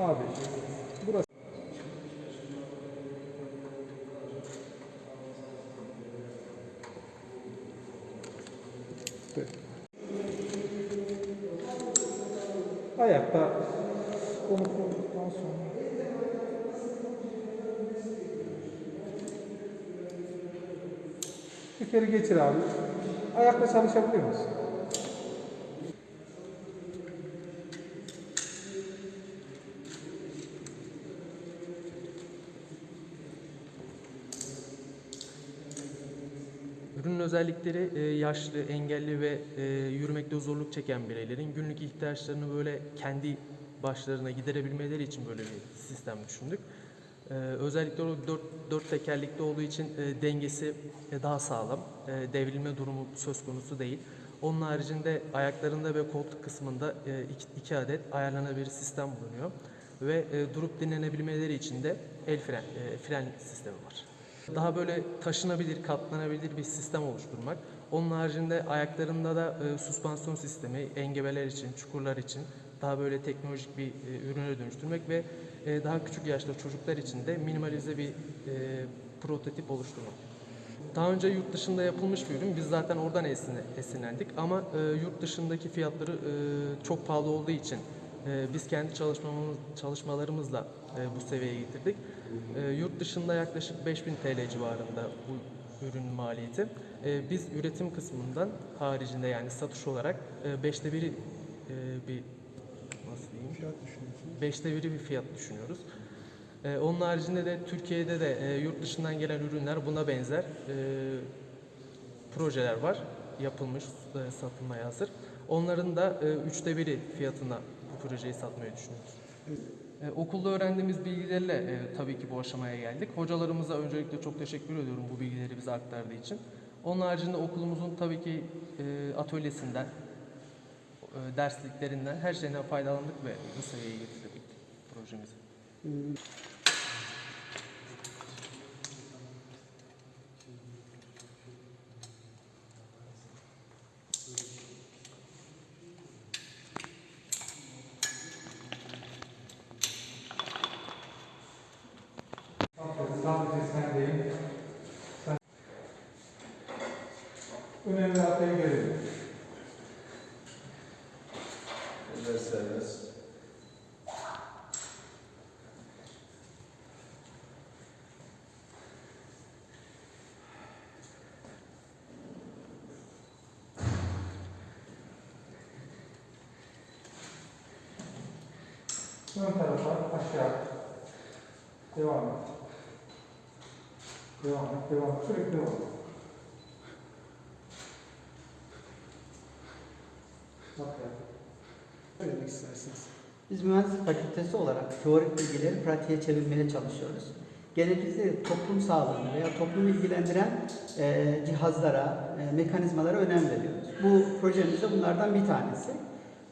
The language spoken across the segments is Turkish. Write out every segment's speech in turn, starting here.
Abi. Ayakta onu koyduktan sonra bir kere geçir abi. Ayakta çalışabiliyor musun? Ürünün özellikleri e, yaşlı, engelli ve e, yürümekte zorluk çeken bireylerin günlük ihtiyaçlarını böyle kendi başlarına giderebilmeleri için böyle bir sistem düşündük. E, özellikle o dört, dört tekerlekli olduğu için dengesi daha sağlam. Devrilme durumu söz konusu değil. Onun haricinde ayaklarında ve koltuk kısmında iki, iki adet ayarlanabilir sistem bulunuyor. Ve durup dinlenebilmeleri için de el fren, fren sistemi var. Daha böyle taşınabilir, katlanabilir bir sistem oluşturmak. Onun haricinde ayaklarında da e, süspansiyon sistemi engebeler için, çukurlar için daha böyle teknolojik bir e, ürüne dönüştürmek ve e, daha küçük yaşta çocuklar için de minimalize bir e, prototip oluşturmak. Daha önce yurt dışında yapılmış bir ürün. Biz zaten oradan esinle- esinlendik ama e, yurt dışındaki fiyatları e, çok pahalı olduğu için e, biz kendi çalışmamız, çalışmalarımızla e, bu seviyeye getirdik. E, yurt dışında yaklaşık 5000 TL civarında bu ürünün maliyeti. E, biz üretim kısmından haricinde yani satış olarak e, beşte biri e, bir nasıl diyeyim? Beşte biri bir fiyat düşünüyoruz. Ee, onun haricinde de Türkiye'de de e, yurt dışından gelen ürünler buna benzer e, projeler var. Yapılmış, e, satılmaya hazır. Onların da e, üçte biri fiyatına projeyi satmayı düşünüyoruz. E, okulda öğrendiğimiz bilgilerle e, tabii ki bu aşamaya geldik. Hocalarımıza öncelikle çok teşekkür ediyorum bu bilgileri bize aktardığı için. Onun haricinde okulumuzun tabii ki e, atölyesinden, e, dersliklerinden, her şeyden faydalandık ve bu seviyeye getirdik projemizi. Aferin, Önemli hatayı görelim. Eller serbest. Ön tarafa aşağı. Devam et. Devam et, devam et. Sürekli devam et. Biz mühendislik fakültesi olarak teorik bilgileri pratiğe çevirmeye çalışıyoruz. Genellikle toplum sağlığını veya toplumu ilgilendiren e, cihazlara, e, mekanizmalara önem veriyoruz. Bu projemiz de bunlardan bir tanesi.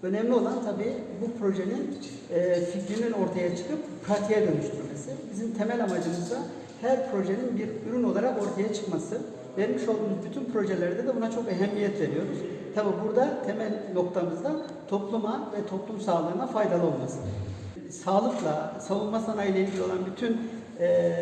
Önemli olan tabii bu projenin e, fikrinin ortaya çıkıp pratiğe dönüştürmesi. Bizim temel amacımız da her projenin bir ürün olarak ortaya çıkması. Vermiş olduğumuz bütün projelerde de buna çok ehemmiyet veriyoruz. Tabii burada temel noktamız da topluma ve toplum sağlığına faydalı olması. Sağlıkla, savunma sanayi ile ilgili olan bütün e,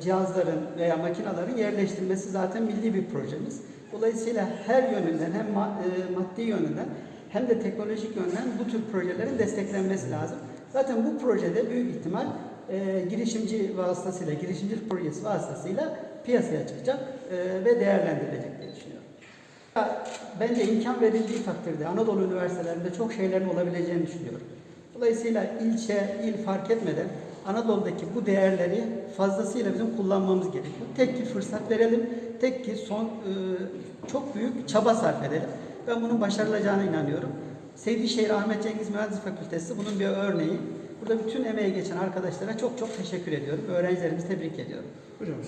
cihazların veya makinaların yerleştirilmesi zaten milli bir projemiz. Dolayısıyla her yönünden hem e, maddi yönünden hem de teknolojik yönden bu tür projelerin desteklenmesi lazım. Zaten bu projede büyük ihtimal e, girişimci vasıtasıyla, girişimcilik projesi vasıtasıyla piyasaya çıkacak e, ve değerlendirilecek diye düşünüyorum. Bence imkan verildiği takdirde Anadolu üniversitelerinde çok şeylerin olabileceğini düşünüyorum. Dolayısıyla ilçe, il fark etmeden Anadolu'daki bu değerleri fazlasıyla bizim kullanmamız gerekiyor. Tek ki fırsat verelim, tek ki son e, çok büyük çaba sarf edelim. Ben bunun başarılacağına inanıyorum. Seydişehir Ahmet Cengiz Mühendislik Fakültesi bunun bir örneği. Burada bütün emeği geçen arkadaşlara çok çok teşekkür ediyorum. Öğrencilerimizi tebrik ediyorum. Hocam